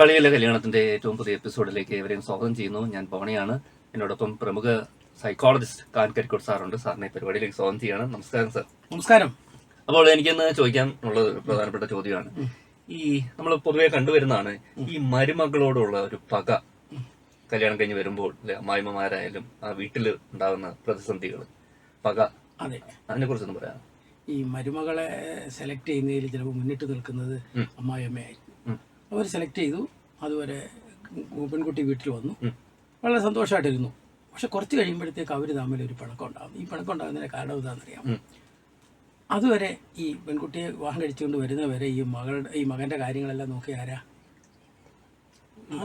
കളിയിലെ കല്യാണത്തിന്റെ ഏറ്റവും പുതിയ എപ്പിസോഡിലേക്ക് ഏവരെയും സ്വാഗതം ചെയ്യുന്നു. ഞാൻ പവണിയാണ് എന്നോടൊപ്പം പ്രമുഖ സൈക്കോളജിസ്റ്റ് കാൻ കരിക്കോട് സാറുണ്ട്. സാറിനെ പരിപാടിയിലേക്ക് സ്വാഗതം ചെയ്യാണ്. നമസ്കാരം സാർ. നമസ്കാരം. അപ്പോൾ എനിക്കിന്ന് ചോദിക്കാൻ ഉള്ള ഒരു പ്രധാനപ്പെട്ട ചോദ്യമാണ്. ഈ നമ്മൾ പൊതുവെ കണ്ടുവരുന്നതാണ് ഈ മരുമകളോടുള്ള ഒരു പക കല്യാണം കഴിഞ്ഞ് വരുമ്പോൾ അമ്മായിമ്മമാരായാലും ആ വീട്ടിൽ ഉണ്ടാകുന്ന പ്രതിസന്ധികൾ പക അതെ. അതിനെ കുറിച്ചൊന്നും പറയാം ഈ മരുമകളെ സെലക്ട് ചെയ്യുന്നതിൽ ചിലപ്പോൾ മുന്നിട്ട് നിൽക്കുന്നത്. അമ്മായിയമ്മയായിരിക്കും. അവർ സെലക്ട് ചെയ്തു. അതുവരെ പെൺകുട്ടി വീട്ടിൽ വന്നു. വളരെ സന്തോഷമായിട്ടിരുന്നു പക്ഷെ കുറച്ച് കഴിയുമ്പോഴത്തേക്ക് അവർ തമ്മിൽ ഒരു പിണക്കം ഉണ്ടാകും ഈ പിണക്കം ഉണ്ടാകുന്നതിന്റെ കാരണം ഇതാണെന്ന് അറിയാം അതുവരെ ഈ പെൺകുട്ടിയെ വിവാഹം കഴിച്ചുകൊണ്ട് വരുന്നവരെ ഈ മകളുടെ ഈ മകന്റെ കാര്യങ്ങളെല്ലാം നോക്കി ആരാ?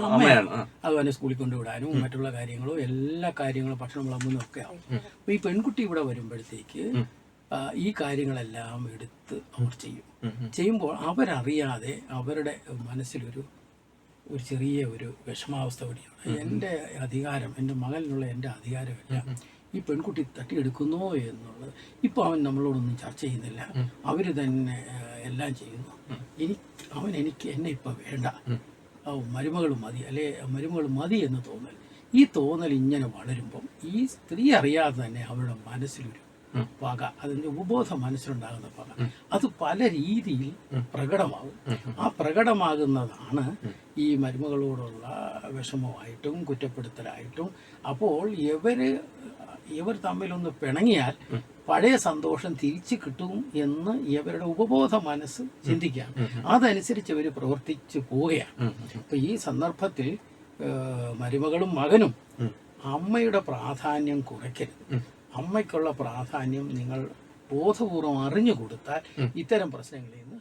അമ്മയാണ്. അതുപോലെ സ്കൂളിൽ കൊണ്ടുവിടാനും മറ്റുള്ള കാര്യങ്ങളും എല്ലാ കാര്യങ്ങളും ഭക്ഷണം വിളമ്പുന്നതും ഒക്കെ ആവും. അപ്പൊ ഈ പെൺകുട്ടി ഇവിടെ വരുമ്പോഴത്തേക്ക് ഈ കാര്യങ്ങളെല്ലാം എടുത്ത് അവർ ചെയ്യും. ചെയ്യുമ്പോൾ അവരറിയാതെ അവരുടെ മനസ്സിലൊരു ഒരു ചെറിയ ഒരു വിഷമാവസ്ഥ കൂടിയാണ് എന്റെ അധികാരം എന്റെ മകനിലുള്ള എന്റെ അധികാരമല്ല ഈ പെൺകുട്ടി തട്ടിയെടുക്കുന്നോ എന്നുള്ളത്. ഇപ്പോൾ അവൻ നമ്മളോടൊന്നും ചർച്ച ചെയ്യുന്നില്ല. അവർ തന്നെ എല്ലാം ചെയ്യുന്നു. എനിക്ക് അവൻ എനിക്ക് എന്നെ ഇപ്പോൾ വേണ്ട. മരുമകൾ മതി അല്ലെ? മരുമകൾ മതി എന്ന് തോന്നൽ. ഈ തോന്നൽ ഇങ്ങനെ വളരുമ്പം ഈ സ്ത്രീ അറിയാതെ തന്നെ അവരുടെ മനസ്സിലൊരു പക അതിന്റെ ഉപബോധ മനസ്സിലുണ്ടാകുന്ന പക അത് പല രീതിയിൽ പ്രകടമാകും. ആ പ്രകടമാകുന്നതാണ് ഈ മരുമകളോടുള്ള വിഷമമായിട്ടും കുറ്റപ്പെടുത്തലായിട്ടും. അപ്പോൾ ഇവർ ഇവർ തമ്മിലൊന്ന് പിണങ്ങിയാൽ പഴയ സന്തോഷം തിരിച്ചു കിട്ടും എന്ന് ഇവരുടെ ഉപബോധ മനസ്സ് ചിന്തിക്കുകയാണ്. അതനുസരിച്ച് ഇവർ പ്രവർത്തിച്ചു പോവുകയാണ്. അപ്പൊ ഈ സന്ദർഭത്തിൽ മരുമകളും മകനും അമ്മയുടെ പ്രാധാന്യം കുറയ്ക്കരുത്. അമ്മയ്ക്കുള്ള പ്രാധാന്യം നിങ്ങൾ ബോധപൂർവം അറിഞ്ഞു കൊടുത്താൽ ഇത്തരം പ്രശ്നങ്ങളിൽ നിന്ന്